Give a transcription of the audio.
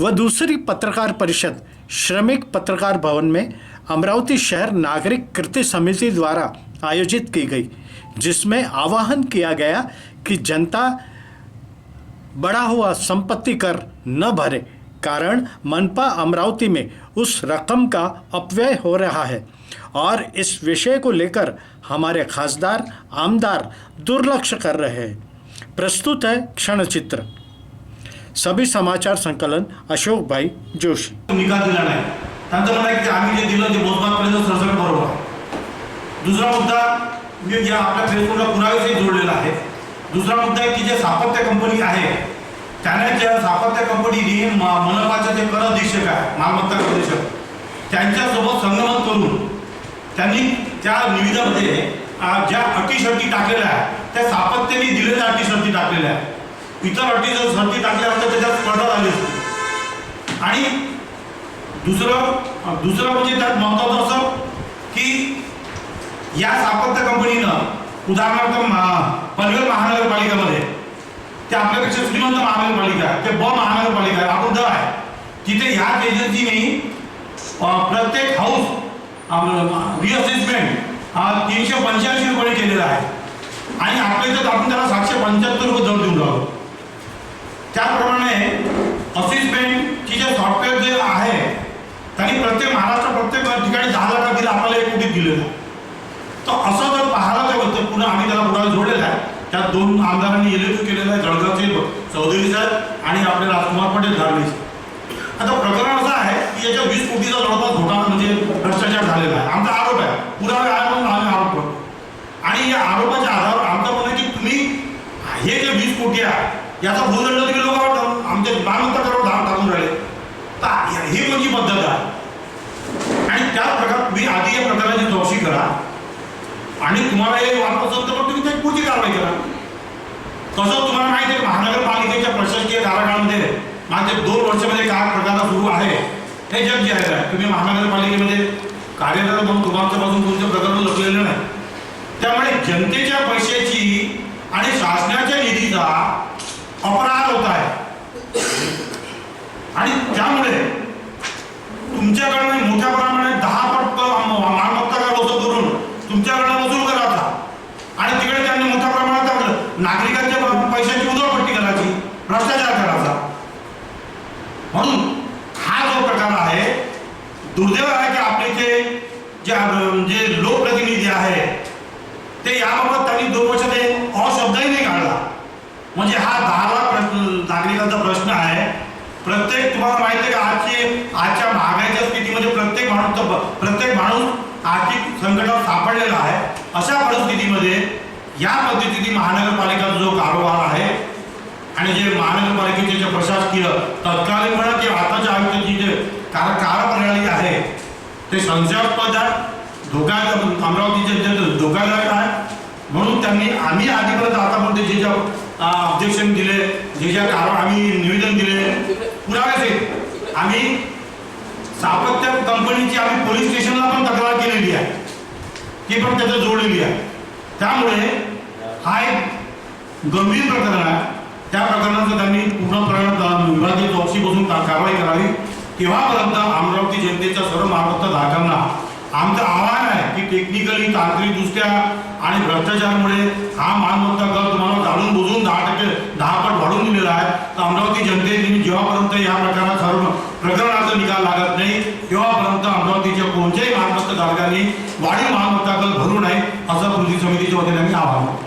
व दूसरी पत्रकार परिषद, श्रमिक पत्रकार भवन में अमरावती शहर नागरिक कृति समिति द्वारा आयोजित की गई, जिसमें आह्वान किया गया कि जनता बढ़ा हुआ संपत्ति कर न भरे कारण मनपा अमरावती में उस रकम का अपव्यय हो रहा है। और इस विषय को लेकर हमारे खासदार, आमदार दुर्लक्ष कर रहे हैं। प्रस्तुत है क्षणचित्र। सभी समाचार संकलन अशोक भाई जोशी। निकाल दिला नाही. त्यांचं म्हणणं आहे की आम्ही जे दिलं ते मोजमापपर्यंत सरसकट बरोबर आहे दुसरा मुद्दा म्हणजे या आपल्या फेसबुकला पुराव्याशी जोडलेला आहे. दुसरा मुद्दा आहे की जे सापत्य कंपनी आहे त्याने ज्या सापत्य कंपनीने म- मनपाचे जे कर अधीक्षक आहे मालमत्ता कर अधीक्षक त्यांच्यासोबत संगमत करून त्यांनी त्या निविदामध्ये ज्या अटीशर्टी टाकलेल्या आहेत त्या सापत्याने दिलेल्या अटीशर्टी टाकलेल्या आहेत. इतर अटी जर शर्ती टाकल्या असतात त्याच्यात स्पर्धा झाली असते. आणि दुसरं दुसरं म्हणजे त्यात महत्वाचं असं की या स्थापत्य कंपनीनं उदाहरणार्थ मा- पनवेल महानगरपालिकेमध्ये ते आपल्यापेक्षा श्रीमंत महानगरपालिका आहे ते ब महानगरपालिका आहे आपण आहे. तिथे ह्याच एजन्सीने प्रत्येक हाऊस रिअसेसमेंट तीनशे पंच्याऐंशी रुपये केलेला आहे. आणि आपल्या इथं आपण त्याला सातशे पंच्याहत्तर रुपये दर देऊन राहिलो त्याप्रमाणे असिस्टमेंटची जे सॉफ्टवेअर जे आहे त्यांनी प्रत्येक महाराष्ट्र प्रत्येक ठिकाणी दहा लाख दिलं आपल्याला एक दिलेलं तर असं जर पाहायला गेलं पुन्हा आम्ही त्याला पुढे जोडलेला आहे. त्या दोन आमदारांनी एल केलेलं आहे जळगावचे चौधरी साहेब आणि आपले राजकुमार पटेल धारणे आता प्रकरण असं आहे की याच्या वीस कोटीचा जवळपास घोटाळा म्हणजे भ्रष्टाचार झालेला आहे. आमचा आरोप आहे. पुरावे आहे म्हणून आम्ही आरोप करतो. आणि या आरोपाच्या आधारावर आमचं म्हणणं आहे की तुम्ही हे जे वीस कोटी आहे याचा भूदंड तुम्ही लोकांवर आमच्या मालमत्ता करावर धाव टाकून राहिले. तर ही कोणती पद्धत आहे. त्या प्रकार तुम्ही आधी या प्रकाराची चौकशी करा. आणि तुम्हाला हे वाटत असेल तर मग तुम्ही त्याची पुढची कारवाई करा. कसं तुम्हाला माहिती आहे महानगरपालिकेच्या प्रशासकीय कार्यकाळामध्ये मागच्या दोन वर्षामध्ये काय प्रकार सुरू आहे. हे जग जे आहे तुम्ही महानगरपालिकेमध्ये कार्यरत म्हणून तुमच्यापासून कोणतं प्रकरण लपलेलं नाही. त्यामुळे जनतेच्या पैशाची आणि शासनाच्या निधीचा अपराध होत आहे. आणि त्यामुळे तुमच्याकडनं मोठ्या प्रमाणात दहा पट मालमत्ता कर वसूल करून तुमच्याकडनं वसूल करायचा आणि तिकडे त्यांनी मोठ्या प्रमाणात आपलं नागरिकांच्या पैशाची उधळपट्टी करायची भ्रष्टाचार करायचा. म्हणून हा जो प्रकार आहे दुर्दैव आहे की आपले जे जे लोकप्रतिनिधी आहे ते याबाबत त्यांनी दोन वर्ष ते अशब्दही नाही काढला म्हणजे हा दहा लाख प्रश्न- नागरिकांचा प्रश्न आहे प्रत्येक तुम्हाला माहिती आहे का आजची आजच्या महागाईच्या स्थितीमध्ये प्रत्येक माणूस तर- प्रत्येक माणूस आर्थिक संकटात सापडलेला आहे अशा परिस्थितीमध्ये या पद्धतीने महानगरपालिकाचा जो कारभार आहे आणि जे महानगरपालिकेचे जे प्रशासकीय तत्कालीन म्हणा की आताच्या आयुक्ताची जे कार कार्यप्रणाली आहे ते संशयास्पद आहे. धोकादायक अमरावतीचे धोकादायक आहे. म्हणून त्यांनी आम्ही आधीपर्यंत आतापर्यंत जे ज्या ऑब्जेक्शन दिले जे ज्या कारण आम्ही निवेदन दिले पुराव्याचे आम्ही सापत्य कंपनीची आम्ही पोलीस स्टेशनला पण तक्रार केलेली आहे. ती पण त्याचं जोडलेली आहे. त्यामुळे हा एक गंभीर प्रकरण आहे. त्या प्रकरणाचं त्यांनी पूर्णपणे विभागीय चौकशी बसून कारवाई करावी. तेव्हापर्यंत अमरावती जनतेच्या सर्व मालमत्ता धारकांना आमचं आव्हान आहे की टेक्निकली तांत्रिकदृष्ट्या आणि भ्रष्टाचारामुळे हा मालमत्ता कर तुम्हाला जाणून बुजून दहा टक्के दहा पट वाढवून दिलेला आहे. तर अमरावती जनतेने जेव्हापर्यंत या प्रकारात सर्व प्रकरणाचा निकाल लागत नाही तेव्हापर्यंत अमरावतीच्या कोणत्याही मालमत्ता धारकांनी वाढीव मालमत्ता कर भरू नये असं कृती समितीच्या वतीने आम्ही आवाहन